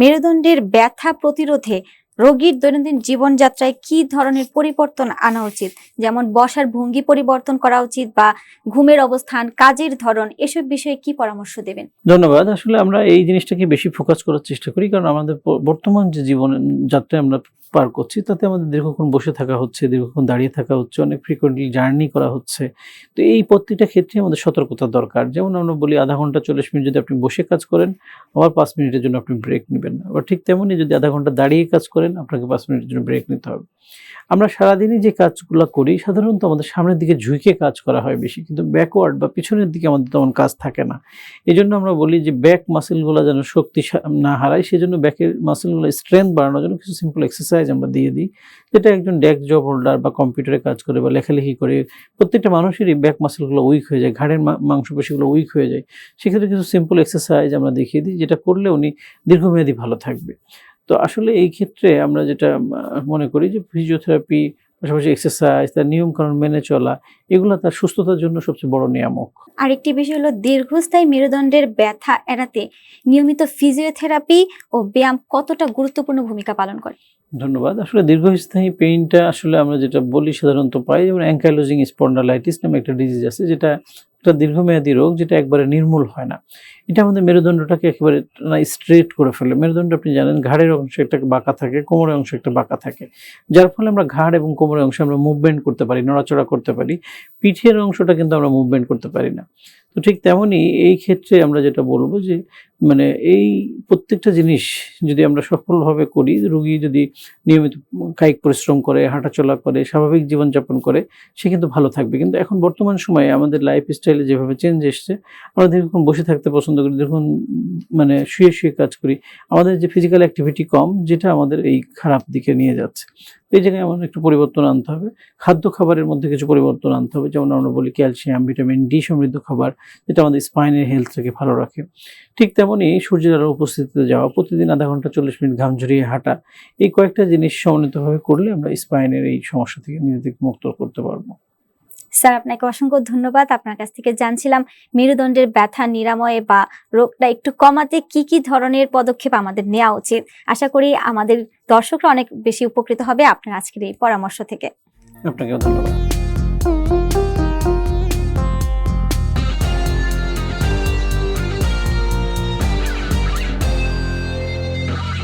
মেরুদণ্ডের ব্যথা প্রতিরোধে রোগীর দৈনন্দিন জীবনযাত্রায় কি ধরনের পরিবর্তন আনা উচিত? যেমন বসার ভঙ্গি পরিবর্তন করা উচিত বা ঘুমের অবস্থান, কাজের ধরন, এসব বিষয়ে কি পরামর্শ দেবেন? ধন্যবাদ। আসলে আমরা এই জিনিসটাকে বেশি ফোকাস করার চেষ্টা করি, কারণ আমাদের বর্তমান যে জীবন, যাত্রায় আমরা পার করছি, তাতে আমাদের দীর্ঘক্ষণ বসে থাকা হচ্ছে, দীর্ঘক্ষণ দাঁড়িয়ে থাকা হচ্ছে, অনেক ফ্রিকোয়েন্টলি জার্নি করা হচ্ছে। তো এই প্রত্যেকটা ক্ষেত্রে আমাদের সতর্কতা দরকার। যেমন আমরা বলি আধা ঘণ্টা চল্লিশ মিনিট যদি আপনি বসে কাজ করেন, আবার পাঁচ মিনিটের জন্য আপনি ব্রেক নেবেন আবার ঠিক তেমনই যদি আধা ঘণ্টা দাঁড়িয়ে কাজ করেন, আপনাকে পাঁচ মিনিটের জন্য ব্রেক নিতে হবে। আমরা সারাদিনই যে কাজগুলো করি, সাধারণত আমাদের সামনের দিকে ঝুঁকে কাজ করা হয় বেশি। কিন্তু ব্যাকওয়ার্ড বা পিছনের দিকে আমাদের তেমন কাজ থাকে না। এই জন্য আমরা বলি যে ব্যাক মাসেলগুলো যেন শক্তি না হারায়, সেজন্য ব্যাকের মাসেলগুলো স্ট্রেংথ বাড়ানোর জন্য কিছু সিম্পল এক্সারসাইজ আমরা দিয়ে দিই। যেটা একজন ডেস্ক জব হোল্ডার বা কম্পিউটারে কাজ করে বা লেখালেখি করে, প্রত্যেকটা মানুষেরই ব্যাক মাসেলগুলো উইক হয়ে যায়, ঘাড়ের মাংসপেশিগুলো উইক হয়ে যায়। সেক্ষেত্রে কিছু সিম্পল এক্সারসাইজ আমরা দেখিয়ে দিই, যেটা করলে উনি দীর্ঘমেয়াদী ভালো থাকবে। তো আসলে এই ক্ষেত্রে আমরা যেটা মনে করি যে ফিজিওথেরাপি পাশাপাশি এক্সারসাইজ তার নিয়মকানুন মেনে চলা এগুলো তার সুস্থতার জন্য সবচেয়ে বড় নিয়ামক। আরেকটি বিষয় হলো দীর্ঘস্থায়ী মেরুদণ্ডের ব্যথা এড়াতে নিয়মিত ফিজিওথেরাপি ও ব্যায়াম কতটা গুরুত্বপূর্ণ ভূমিকা পালন করে? ধন্যবাদ। আসলে দীর্ঘস্থায়ী পেইনটা আসলে আমরা যেটা বলি সাধারণত পাই যেমন অ্যাঙ্কাইলোজিং স্পন্ডালাইটিস নামে একটা ডিজিজ আছে যেটা একটা দীর্ঘমেয়াদী রোগ যেটা একবারে নির্মূল হয় না। এটা আমাদের মেরুদণ্ডটাকে একেবারে স্ট্রেট করে ফেলে। মেরুদণ্ড আপনি জানেন, ঘাড়ের অংশে একটা বাঁকা থাকে, কোমরের অংশে একটা বাঁকা থাকে। যার ফলে আমরা ঘাড় এবং কোমরের অংশে আমরা মুভমেন্ট করতে পারি, নড়াচড়া করতে পারি। পিঠের অংশটা কিন্তু আমরা মুভমেন্ট করতে পারি না। তো ঠিক তেমনই এই ক্ষেত্রে আমরা যেটা বলব যে মানে এই প্রত্যেকটা জিনিস যদি আমরা সফলভাবে করি, রুগী যদি নিয়মিত কায়িক পরিশ্রম করে, হাঁটাচলা করে, স্বাভাবিক জীবনযাপন করে, সে কিন্তু ভালো থাকবে। কিন্তু এখন বর্তমান সময়ে আমাদের লাইফ স্টাইলে যেভাবে চেঞ্জ এসছে, আমরা দীর্ঘক্ষণ বসে থাকতে পছন্দ করি, দীর্ঘক্ষণ মানে শুয়ে শুয়ে কাজ করি, আমাদের যে ফিজিক্যাল অ্যাক্টিভিটি কম, যেটা আমাদের এই খারাপ দিকে নিয়ে যাচ্ছে। এই জায়গায় আমাদের একটু পরিবর্তন আনতে হবে। খাদ্য খাবারের মধ্যে কিছু পরিবর্তন আনতে হবে। যেমন আমরা বলি ক্যালসিয়াম, ভিটামিন ডি সমৃদ্ধ খাবার, যেটা আমাদের স্পাইনের হেলথটাকে ভালো রাখে। ঠিক তেমনই সূর্যের আলোর উপস্থিতিতে যাওয়া, প্রতিদিন আধা ঘণ্টা চল্লিশ মিনিট ঘাম ঝরিয়ে হাঁটা, এই কয়েকটা জিনিস সমন্বিতভাবে করলে আমরা স্পাইনের এই সমস্যা থেকে নিজেদেরকে মুক্ত করতে পারব। স্যার, আপনাকে অসংখ্য ধন্যবাদ। আপনার কাছ থেকে জানছিলাম মেরুদণ্ডের ব্যথা, নিরাময়ে বা রোগটা একটু কমাতে কি কি ধরনের পদক্ষেপ আমাদের নেওয়া উচিত। আশা করি আমাদের দর্শকরা অনেক বেশি উপকৃত হবে আপনার আজকের এই পরামর্শ থেকে। আপনাকেও ধন্যবাদ।